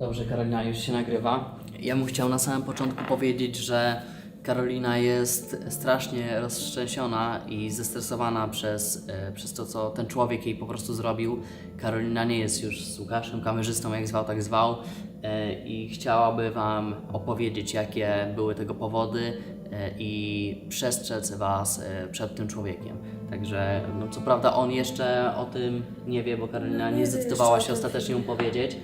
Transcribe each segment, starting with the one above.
Dobrze, Karolina już się nagrywa. Ja bym chciał na samym początku powiedzieć, że Karolina jest strasznie rozszczęsiona i zestresowana przez, e, przez to, co ten człowiek jej po prostu zrobił. Karolina nie jest już z Łukaszem, kamerzystą, jak zwał, tak zwał. E, I chciałaby Wam opowiedzieć, jakie były tego powody e, i przestrzec Was przed tym człowiekiem. Także, no co prawda, on jeszcze o tym nie wie, bo Karolina nie zdecydowała się ostatecznie mu powiedzieć.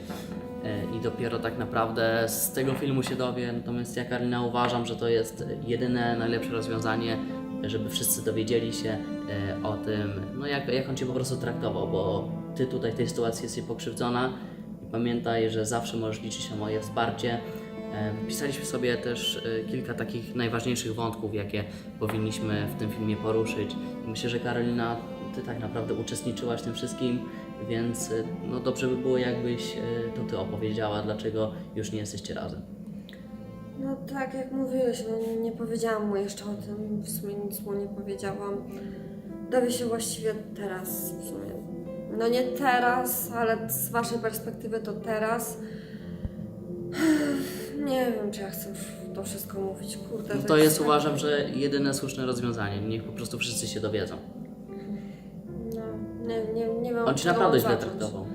E, I dopiero tak naprawdę z tego filmu się dowie. Natomiast ja, Karolina, uważam, że to jest jedyne najlepsze rozwiązanie, żeby wszyscy dowiedzieli się e, o tym, no jak, jak on cię po prostu traktował, bo ty tutaj w tej sytuacji jesteś pokrzywdzona. I pamiętaj, że zawsze możesz liczyć na moje wsparcie. E, Wypisaliśmy sobie też kilka takich najważniejszych wątków, jakie powinniśmy w tym filmie poruszyć. Myślę, że Karolina, ty tak naprawdę uczestniczyłaś w tym wszystkim, więc e, no dobrze by było, jakbyś e, to ty opowiedziała, dlaczego już nie jesteście razem. No tak jak mówiłeś, no nie powiedziałam mu jeszcze o tym, w sumie nic mu nie powiedziałam. Dowie się właściwie teraz w sumie. No nie teraz, ale z waszej perspektywy to teraz. Nie wiem, czy ja chcę już to wszystko mówić, kurde. No to jest tak- uważam, że jedyne słuszne rozwiązanie. Niech po prostu wszyscy się dowiedzą. On od ci czego naprawdę mam źle zacząć. traktował.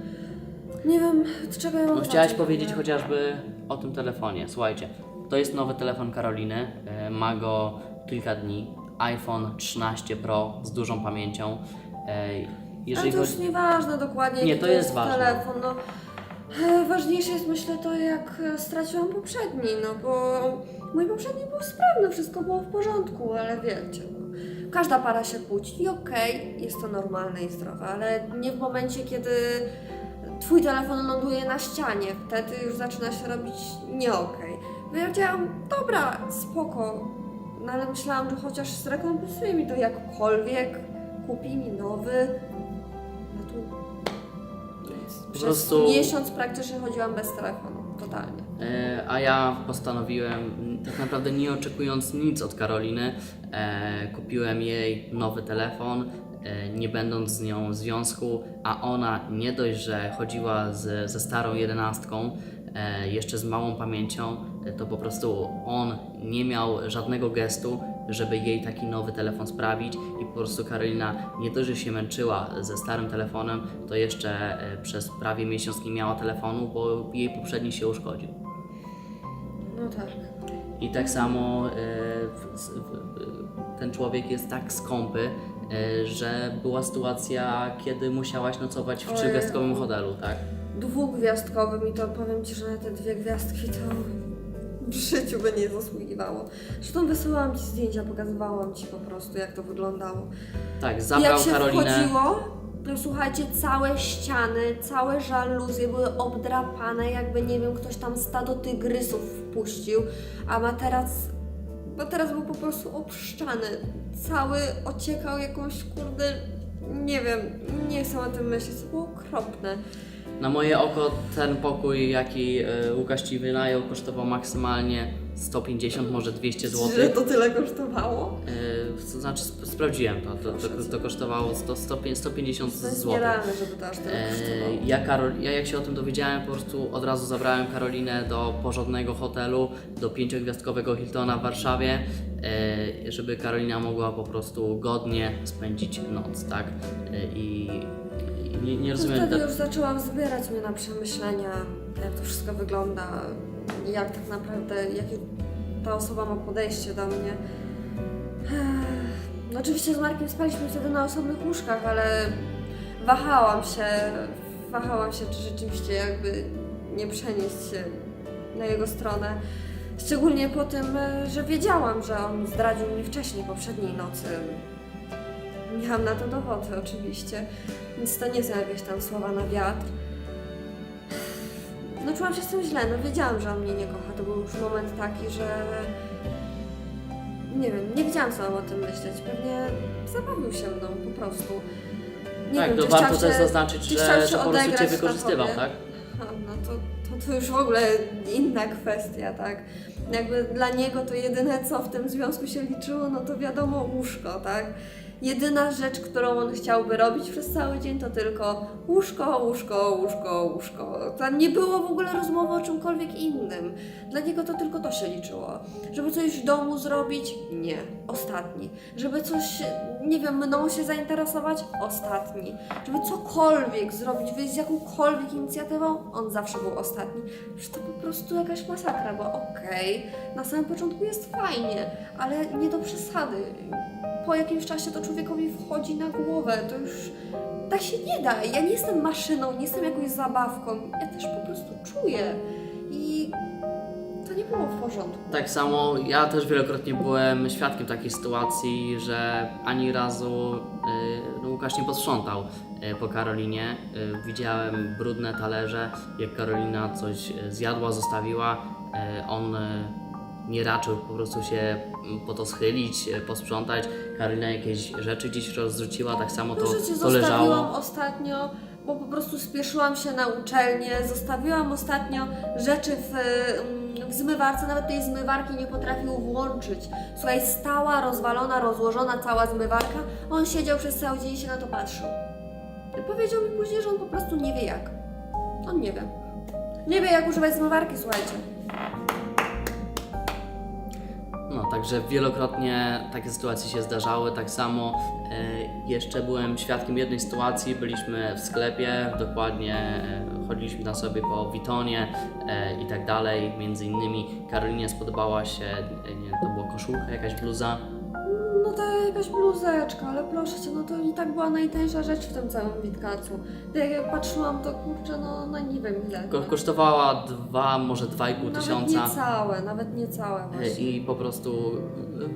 Nie wiem, od czego ja mam No chciałaś zacząć, powiedzieć nie? chociażby o tym telefonie. Słuchajcie, to jest nowy telefon Karoliny. e, Ma go kilka dni. iPhone 13 Pro z dużą pamięcią. E, Jeżeli Ale to już chodzi... nieważne dokładnie, Nie, jaki to jest jest ważne. telefon. No, E, ważniejsze jest myślę to, jak e, straciłam poprzedni, no bo mój poprzedni był sprawny, wszystko było w porządku, ale wiecie, no, każda para się kłóci i okej, jest to normalne i zdrowe, ale nie w momencie, kiedy twój telefon ląduje na ścianie, wtedy już zaczyna się robić nie okej. Powiedziałam, dobra, spoko, no ale myślałam, że chociaż zrekompensuje mi to jakkolwiek, kupi mi nowy, no tu przez prostu- miesiąc praktycznie chodziłam bez telefonu, totalnie. E, A ja postanowiłem, tak naprawdę nie oczekując nic od Karoliny, e, kupiłem jej nowy telefon, e, nie będąc z nią w związku, a ona nie dość, że chodziła z, ze starą jedenastką, e, jeszcze z małą pamięcią, e, to po prostu on nie miał żadnego gestu, żeby jej taki nowy telefon sprawić i po prostu Karolina nie dość, że się męczyła ze starym telefonem, to jeszcze e, przez prawie miesiąc nie miała telefonu, bo jej poprzedni się uszkodził. No tak. I tak samo e, w- ten człowiek jest tak skąpy, e, że była sytuacja, kiedy musiałaś nocować w trzygwiazdkowym hotelu, tak? Dwugwiazdkowym i to powiem Ci, że na te dwie gwiazdki to w życiu by nie zasługiwało. Zresztą wysyłałam Ci zdjęcia, pokazywałam Ci po prostu, jak to wyglądało. Tak, zabrał jak się Karolinę. wchodziło, to słuchajcie, całe ściany, całe żaluzje były obdrapane, jakby nie wiem, ktoś tam stado tygrysów wpuścił, a materac, materac był po prostu obszczany. Cały ociekał jakąś kurde, nie wiem, nie chcę o tym myśleć, to było okropne. Na moje oko ten pokój, jaki e, Łukasz Ci wynajął, kosztował maksymalnie 150, może 200 zł. Że to tyle kosztowało? to znaczy sp- sprawdziłem to, to, to, to kosztowało 100, 100, 150 To jest zł. nierealne, żeby to aż tyle E, kosztowało. Ja, Karol, ja jak się o tym dowiedziałem, po prostu od razu zabrałem Karolinę do porządnego hotelu, do pięciogwiazdkowego Hiltona w Warszawie, e, żeby Karolina mogła po prostu godnie spędzić noc, tak? E, i nie, nie rozumiem... wtedy da- już zaczęłam zbierać mnie na przemyślenia, jak to wszystko wygląda, jak tak naprawdę, jakie ta osoba ma podejście do mnie. No oczywiście z Markiem spaliśmy wtedy na osobnych łóżkach, ale wahałam się, wahałam się, czy rzeczywiście jakby nie przenieść się na jego stronę. Szczególnie po tym, e, że wiedziałam, że on zdradził mnie wcześniej, poprzedniej nocy. Miałam na to dowody oczywiście, więc to nie są jakieś tam słowa na wiatr. No czułam się z tym źle, no wiedziałam, że on mnie nie kocha. To był już moment taki, że nie wiem, nie wiedziałam co mam o tym myśleć. Pewnie zabawił się mną po prostu. Nie tak, wiem, to czy warto chciał też się- zaznaczyć, czy że, chciał że się po prostu Cię odegrać na wykorzystywał, tobie? tak? A, No to, to, to już w ogóle inna kwestia, tak? Jakby dla niego to jedyne co w tym związku się liczyło, no to wiadomo łóżko, tak? Jedyna rzecz, którą on chciałby robić przez cały dzień, to tylko łóżko, łóżko, łóżko, łóżko. Tam nie było w ogóle rozmowy o czymkolwiek innym. Dla niego to tylko to się liczyło. Żeby coś w domu zrobić? Nie. Ostatni. Żeby coś, nie wiem, mną się zainteresować? Ostatni. Żeby cokolwiek zrobić, wyjść z jakąkolwiek inicjatywą? On zawsze był ostatni. Przecież to po prostu jakaś masakra, bo okej, na samym początku jest fajnie, ale nie do przesady. Po jakimś czasie to człowiekowi wchodzi na głowę, to już tak się nie da. Ja nie jestem maszyną, nie jestem jakąś zabawką. Ja też po prostu czuję. I to nie było w porządku. Tak samo ja też wielokrotnie byłem świadkiem takiej sytuacji, że ani razu y, no, Łukasz nie posprzątał y, po Karolinie. Y, widziałem brudne talerze, jak Karolina coś zjadła, zostawiła. On nie raczył po prostu się mm, po to schylić, y, posprzątać. Karolina jakieś rzeczy gdzieś rozrzuciła, tak samo to, cię to leżało. zostawiłam ostatnio, bo po prostu spieszyłam się na uczelnię. Zostawiłam ostatnio rzeczy w, mm, w zmywarce, nawet tej zmywarki nie potrafił włączyć. Słuchaj, stała, rozwalona, rozłożona cała zmywarka. On siedział przez cały dzień i się na to patrzył. I powiedział mi później, że on po prostu nie wie jak. On nie wie. Nie wie jak używać zmywarki, słuchajcie. No, także wielokrotnie takie sytuacje się zdarzały. Tak samo e, jeszcze byłem świadkiem jednej sytuacji. Byliśmy w sklepie, dokładnie e, chodziliśmy na sobie po Witonie e, i tak dalej. Między innymi Karolinie spodobała się, nie, to była koszulka, jakaś bluza. Jakaś bluzeczka, ale proszę cię, no to i tak była najtańsza rzecz w tym całym Witkacu. Jak patrzyłam, to kurczę, no, no nie wiem ile. Ko- kosztowała dwa, może dwa i pół Nawet tysiąca. niecałe, nawet niecałe E, właśnie. I po prostu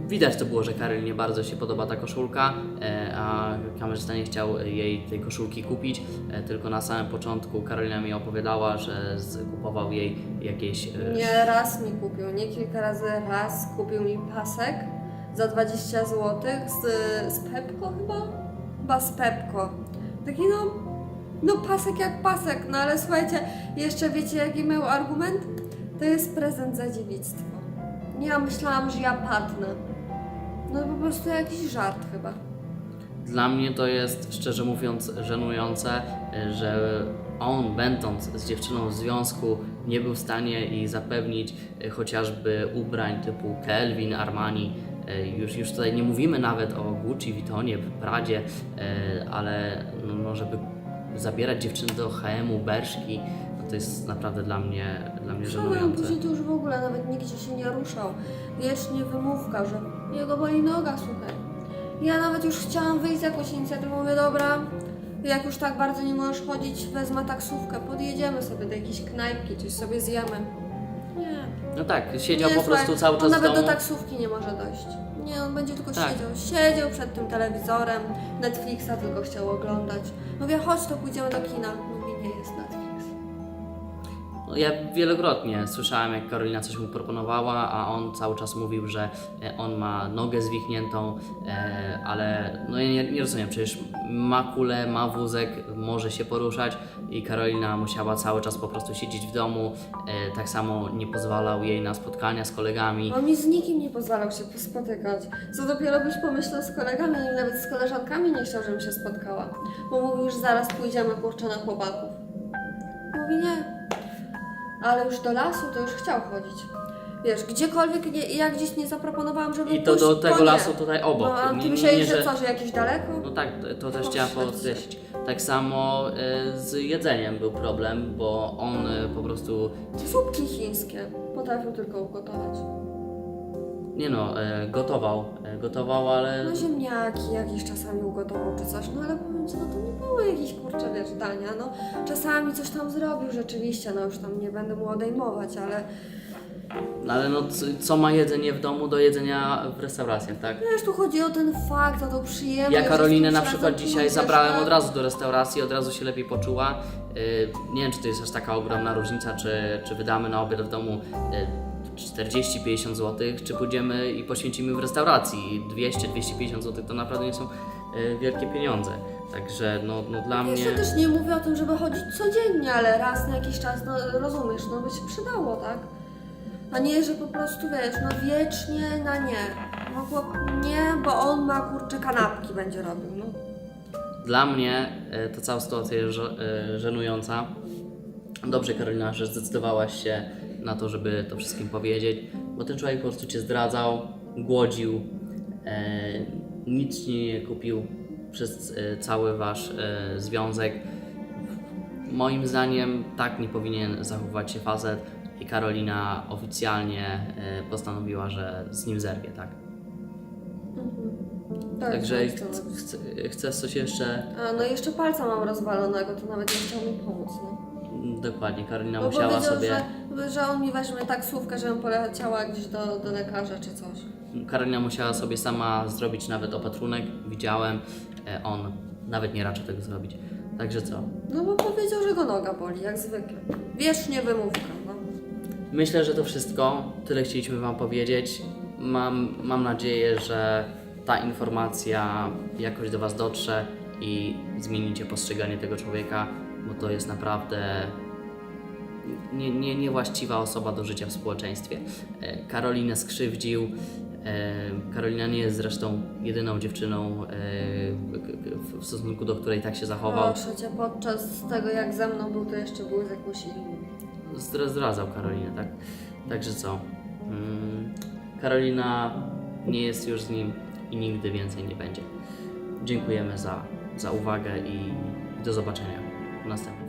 e, widać to było, że Karolinie bardzo się podoba ta koszulka, e, a kamerzysta nie chciał jej tej koszulki kupić, e, tylko na samym początku Karolina mi opowiadała, że z- kupował jej jakieś... e, Nie raz mi kupił, nie kilka razy, raz kupił mi pasek za 20 zł z, z Pepko chyba? Chyba z Pepko. Taki no, no pasek jak pasek, no ale słuchajcie, jeszcze wiecie jaki miał argument? To jest prezent za dziewictwo. Ja myślałam, że ja padnę. No po prostu jakiś żart chyba. Dla mnie to jest, szczerze mówiąc, żenujące, że on, będąc z dziewczyną w związku, nie był w stanie jej zapewnić e, chociażby ubrań typu Kelvin, Armani. E, Już, już tutaj nie mówimy nawet o Gucci, Vitonie, Pradzie, e, ale no, no, żeby zabierać dziewczyny do H&M-u, Berszki, no to jest naprawdę dla mnie, dla mnie żenujące. później to już w ogóle nawet nigdzie się nie ruszał. Wiecznie wymówka, że jego boli noga, słuchaj. Ja nawet już chciałam wyjść z jakąś inicjatywą, mówię, dobra, jak już tak bardzo nie możesz chodzić, wezmę taksówkę, podjedziemy sobie do jakiejś knajpki, coś sobie zjemy. Nie. No tak, siedział nie, po prostu słuchaj, cały czas on w nawet domu. do taksówki nie może dojść. Nie, on będzie tylko Tak. siedział. Siedział przed tym telewizorem, Netflixa tylko chciał oglądać. Mówię, chodź, to pójdziemy do kina. Mówi, nie jest Netflix. No, ja wielokrotnie słyszałem, jak Karolina coś mu proponowała, a on cały czas mówił, że e, on ma nogę zwichniętą, e, ale no ja nie, nie rozumiem, przecież ma kulę, ma wózek, może się poruszać i Karolina musiała cały czas po prostu siedzieć w domu, e, tak samo nie pozwalał jej na spotkania z kolegami. On mi z nikim nie pozwalał się spotykać. Co dopiero byś pomyślał z kolegami, nawet z koleżankami nie chciał, żebym się spotkała. Bo mówił, że zaraz pójdziemy kurczę na chłopaków. Mówi nie. Ale już do lasu to już chciał chodzić. Wiesz, gdziekolwiek, nie, ja gdzieś nie zaproponowałam, żeby I to pójść, do tego nie. lasu tutaj obok. No, a ty myślałeś, że co, że jakieś daleko? No tak, to też O, chciałam świetnie. podkreślić. Tak samo e, z jedzeniem był problem, bo on e, po prostu Zupki chińskie. Potrafił tylko ugotować. Nie no, e, gotował, e, gotował, ale No ziemniaki jakieś czasami ugotował czy coś, no ale Ci, no to nie było jakieś kurcze, wiesz, dania, no czasami coś tam zrobił rzeczywiście, no już tam nie będę mu odejmować, ale no, ale no c- co ma jedzenie w domu do jedzenia w restauracjach, tak? wiesz, tu chodzi o ten fakt, o tą przyjemność. Ja że z Karolinę na przykład dzisiaj pójdziesz, zabrałem tak? od razu do restauracji, od razu się lepiej poczuła. E, Nie wiem, czy to jest aż taka ogromna różnica, czy, czy wydamy na obiad w domu e, 40-50 zł, czy pójdziemy i poświęcimy w restauracji 200-250 zł, to naprawdę nie są e, wielkie pieniądze. Także no, no dla mnie... Jeszcze też nie mówię o tym, żeby chodzić codziennie, ale raz na jakiś czas, no rozumiesz, no by się przydało, tak? A nie, że po prostu, wiesz, no wiecznie na nie. Mogło... Nie, bo on ma kurczę kanapki będzie robił, no. Dla mnie e, ta cała sytuacja jest e, żenująca. Dobrze, Karolina, że zdecydowałaś się na to, żeby to wszystkim powiedzieć, bo ten człowiek po prostu cię zdradzał, głodził, e, nic ci nie kupił przez e, cały wasz e, związek. Moim zdaniem tak nie powinien zachowywać się facet i Karolina oficjalnie e, postanowiła, że z nim zerwie, tak? Tak, Także tak, ch- tak. chce, chcesz coś jeszcze A, no jeszcze palca mam rozwalonego, to nawet nie chciał mi pomóc, no. Dokładnie, Karolina Bo musiała sobie. że, że on mi weźmie taksówkę, żebym poleciała gdzieś do, do lekarza czy coś. Karolina musiała sobie sama zrobić nawet opatrunek. Widziałem, e, on nawet nie raczy tego zrobić. Także co? No bo powiedział, że go noga boli, jak zwykle. Wiecznie wymówka, no. Myślę, że to wszystko. Tyle chcieliśmy Wam powiedzieć. Mam, mam nadzieję, że ta informacja jakoś do Was dotrze i zmienicie postrzeganie tego człowieka, bo to jest naprawdę nie, nie, niewłaściwa osoba do życia w społeczeństwie. E, Karolinę skrzywdził. E, Karolina nie jest zresztą jedyną dziewczyną, e, w- stosunku do której tak się zachował. Proszę cię, podczas tego jak ze mną był, to jeszcze był z jakąś inną. Zdra- zdradzał Karolinę, tak? Także co? Mm, Karolina nie jest już z nim i nigdy więcej nie będzie. Dziękujemy za, za uwagę i do zobaczenia w następnym.